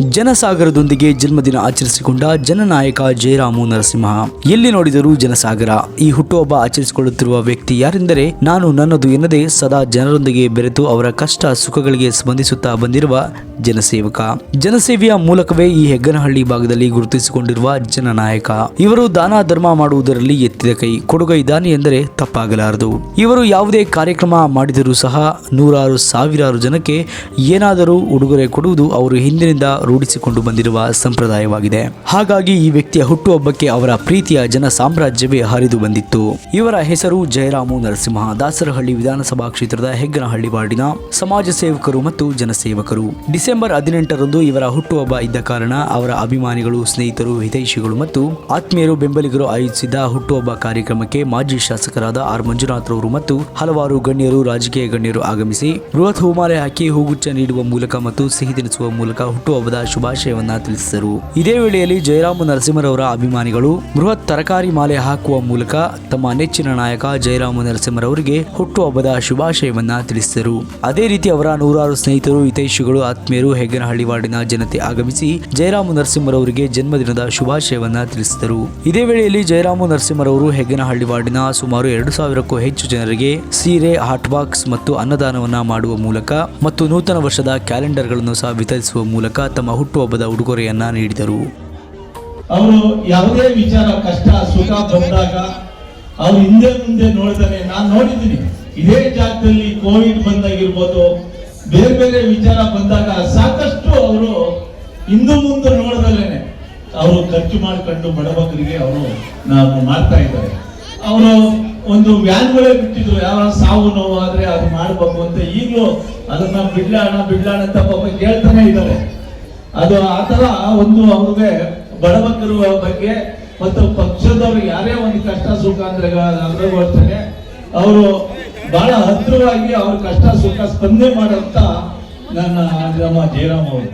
ಜನಸಾಗರದೊಂದಿಗೆ ಜನ್ಮದಿನ ಆಚರಿಸಿಕೊಂಡ ಜನನಾಯಕ ಜಯರಾಮು ನರಸಿಂಹ. ಎಲ್ಲಿ ನೋಡಿದರೂ ಜನಸಾಗರ. ಈ ಹುಟ್ಟುಹಬ್ಬ ಆಚರಿಸಿಕೊಳ್ಳುತ್ತಿರುವ ವ್ಯಕ್ತಿ ಯಾರೆಂದರೆ ನಾನು ನನ್ನದು ಎನ್ನದೆ ಸದಾ ಜನರೊಂದಿಗೆ ಬೆರೆತು ಅವರ ಕಷ್ಟ ಸುಖಗಳಿಗೆ ಸ್ಪಂದಿಸುತ್ತಾ ಬಂದಿರುವ ಜನಸೇವಕ. ಜನಸೇವೆಯ ಮೂಲಕವೇ ಈ ಹೆಗ್ಗನಹಳ್ಳಿ ಭಾಗದಲ್ಲಿ ಗುರುತಿಸಿಕೊಂಡಿರುವ ಜನನಾಯಕ. ಇವರು ದಾನ ಧರ್ಮ ಮಾಡುವುದರಲ್ಲಿ ಎತ್ತಿದ ಕೈ, ಕೊಡುಗೈ ದಾನಿ ಎಂದರೆ ತಪ್ಪಾಗಲಾರದು. ಇವರು ಯಾವುದೇ ಕಾರ್ಯಕ್ರಮ ಮಾಡಿದರೂ ಸಹ ನೂರಾರು ಸಾವಿರಾರು ಜನಕ್ಕೆ ಏನಾದರೂ ಉಡುಗೊರೆ ಕೊಡುವುದು ಅವರು ಹಿಂದಿನಿಂದ ರೂಢಿಸಿಕೊಂಡು ಬಂದಿರುವ ಸಂಪ್ರದಾಯವಾಗಿದೆ. ಹಾಗಾಗಿ ಈ ವ್ಯಕ್ತಿಯ ಹುಟ್ಟುಹಬ್ಬಕ್ಕೆ ಅವರ ಪ್ರೀತಿಯ ಜನ ಸಾಮ್ರಾಜ್ಯವೇ ಹರಿದು ಬಂದಿತ್ತು. ಇವರ ಹೆಸರು ಜಯರಾಮು ನರಸಿಂಹ. ದಾಸರಹಳ್ಳಿ ವಿಧಾನಸಭಾ ಕ್ಷೇತ್ರದ ಹೆಗ್ಗನಹಳ್ಳಿ ವಾರ್ಡಿನ ಸಮಾಜ ಸೇವಕರು ಮತ್ತು ಜನಸೇವಕರು. ಡಿಸೆಂಬರ್ ಹದಿನೆಂಟರಂದು ಇವರ ಹುಟ್ಟುಹಬ್ಬ ಇದ್ದ ಕಾರಣ ಅವರ ಅಭಿಮಾನಿಗಳು, ಸ್ನೇಹಿತರು, ಹಿತೈಷಿಗಳು ಮತ್ತು ಆತ್ಮೀಯರು ಬೆಂಬಲಿಗರು ಆಯೋಜಿಸಿದ್ದ ಹುಟ್ಟುಹಬ್ಬ ಕಾರ್ಯಕ್ರಮಕ್ಕೆ ಮಾಜಿ ಶಾಸಕರಾದ ಆರ್ ಮಂಜುನಾಥ್ ರವರು ಮತ್ತು ಹಲವಾರು ಗಣ್ಯರು, ರಾಜಕೀಯ ಗಣ್ಯರು ಆಗಮಿಸಿ ಬೃಹತ್ ಹೂಮಾಲೆ ಹಾಕಿ ಹೂಗುಚ್ಚ ನೀಡುವ ಮೂಲಕ ಮತ್ತು ಸಿಹಿ ತಿನಿಸುವ ಮೂಲಕ ಹುಟ್ಟುಹಬ್ಬದ ಶುಭಾಶಯವನ್ನ ತಿಳಿಸಿದರು. ಇದೇ ವೇಳೆಯಲ್ಲಿ ಜಯರಾಮ ನರಸಿಂಹರವರ ಅಭಿಮಾನಿಗಳು ಬೃಹತ್ ತರಕಾರಿ ಮಾಲೆ ಹಾಕುವ ಮೂಲಕ ತಮ್ಮ ನೆಚ್ಚಿನ ನಾಯಕ ಜಯರಾಮ ನರಸಿಂಹರವರಿಗೆ ಹುಟ್ಟುಹಬ್ಬದ ಶುಭಾಶಯವನ್ನ ತಿಳಿಸಿದರು. ಅದೇ ರೀತಿ ಅವರ ನೂರಾರು ಸ್ನೇಹಿತರು, ಹಿತೈಷಿಗಳು, ಆತ್ಮೀಯರು ಹೆಗ್ಗನಹಳ್ಳಿ ವಾರ್ಡಿನ ಜನತೆ ಆಗಮಿಸಿ ಜಯರಾಮ ನರಸಿಂಹರವರಿಗೆ ಜನ್ಮದಿನದ ಶುಭಾಶಯವನ್ನ ತಿಳಿಸಿದರು. ಇದೇ ವೇಳೆಯಲ್ಲಿ ಜಯರಾಮ ನರಸಿಂಹರವರು ಹೆಗ್ಗನಹಳ್ಳಿ ವಾರ್ಡಿನ ಸುಮಾರು ಎರಡು ಸಾವಿರಕ್ಕೂ ಹೆಚ್ಚು ಜನರಿಗೆ ಸೀರೆ, ಹಾಟ್ ಬಾಕ್ಸ್ ಮತ್ತು ಅನ್ನದಾನವನ್ನ ಮಾಡುವ ಮೂಲಕ ಮತ್ತು ನೂತನ ವರ್ಷದ ಕ್ಯಾಲೆಂಡರ್ಗಳನ್ನು ಸಹ ವಿತರಿಸುವ ಮೂಲಕ ತಮ್ಮ ಹುಟ್ಟುಹಬ್ಬದ ಉಡುಗೊರೆಯನ್ನ ನೀಡಿದರು. ಅವರು ಯಾವುದೇ ವಿಚಾರ, ಕಷ್ಟ, ಸುಖ ಬಂದಾಗ ಅವ್ರು ಹಿಂದೆ ಮುಂದೆ ನೋಡಿದರೆ ನಾನು ನೋಡಿದ್ದೀನಿ. ಇದೇ ಜಾಗದಲ್ಲಿ ಕೋವಿಡ್ ಬಂದಾಗಿರ್ಬೋದು, ಬೇರೆ ಬೇರೆ ವಿಚಾರ ಬಂದಾಗ ಸಾಕಷ್ಟು ಅವರು ಹಿಂದೆ ಮುಂದೆ ನೋಡದಲ್ಲೇನೆ ಅವರು ಖರ್ಚು ಮಾಡಿಕೊಂಡು ಬಡಬಗರಿಗೆ ಅವರು ನಾವು ಮಾಡ್ತಾ ಇದ್ದಾರೆ. ಅವರು ಒಂದು ವ್ಯಾನ್ಗಳೇ ಬಿಟ್ಟಿದ್ರು, ಯಾವ ಸಾವು ನೋವು ಆದರೆ ಅದು ಮಾಡಬೇಕು ಅಂತ ಈಗಲೂ ಅದನ್ನ ಬಿಡ್ಲಾಣ ಬಿಡ್ಲಾಣ ಅಂತ ಪಾಪ ಕೇಳ್ತಾನೆ ಇದ್ದಾರೆ. ಅದು ಆತರ ಒಂದು ಅವ್ರಿಗೆ ಬಡವಕರ ಬಗ್ಗೆ ಮತ್ತು ಪಕ್ಷದವ್ರು ಯಾರೇ ಒಂದು ಕಷ್ಟ ಸುಖ ಅಂದ್ರೆ ಅನುಭವಿಸ್ತಾರೆ ಅವರು ಬಹಳ ಹತ್ತಿರವಾಗಿ ಅವ್ರ ಕಷ್ಟ ಸುಖ ಸ್ಪಂದನೆ ಮಾಡಂತ ನನ್ನ ನಮ್ಮ ಜಯರಾಮ್ ಅವರು.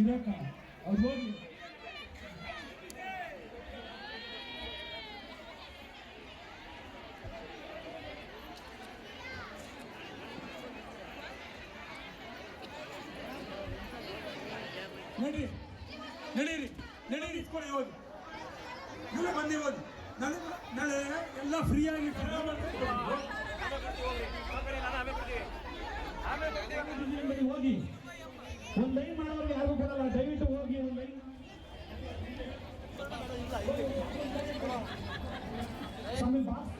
ಇರಕ್ಕ ಅವ್ರು ಹೋಗಿ. ನಡೀರಿ. ನಡೀರಿ. ನಡೀರಿ ಇಟ್ಕೊಳ್ಳಿ ಹೋಗಿ. ನೀವೇ ಬಂದಿ ಹೋಗಿ. ನಾಳೆ ನಾಳೆ ಎಲ್ಲ ಫ್ರೀಯಾಗಿ Some of us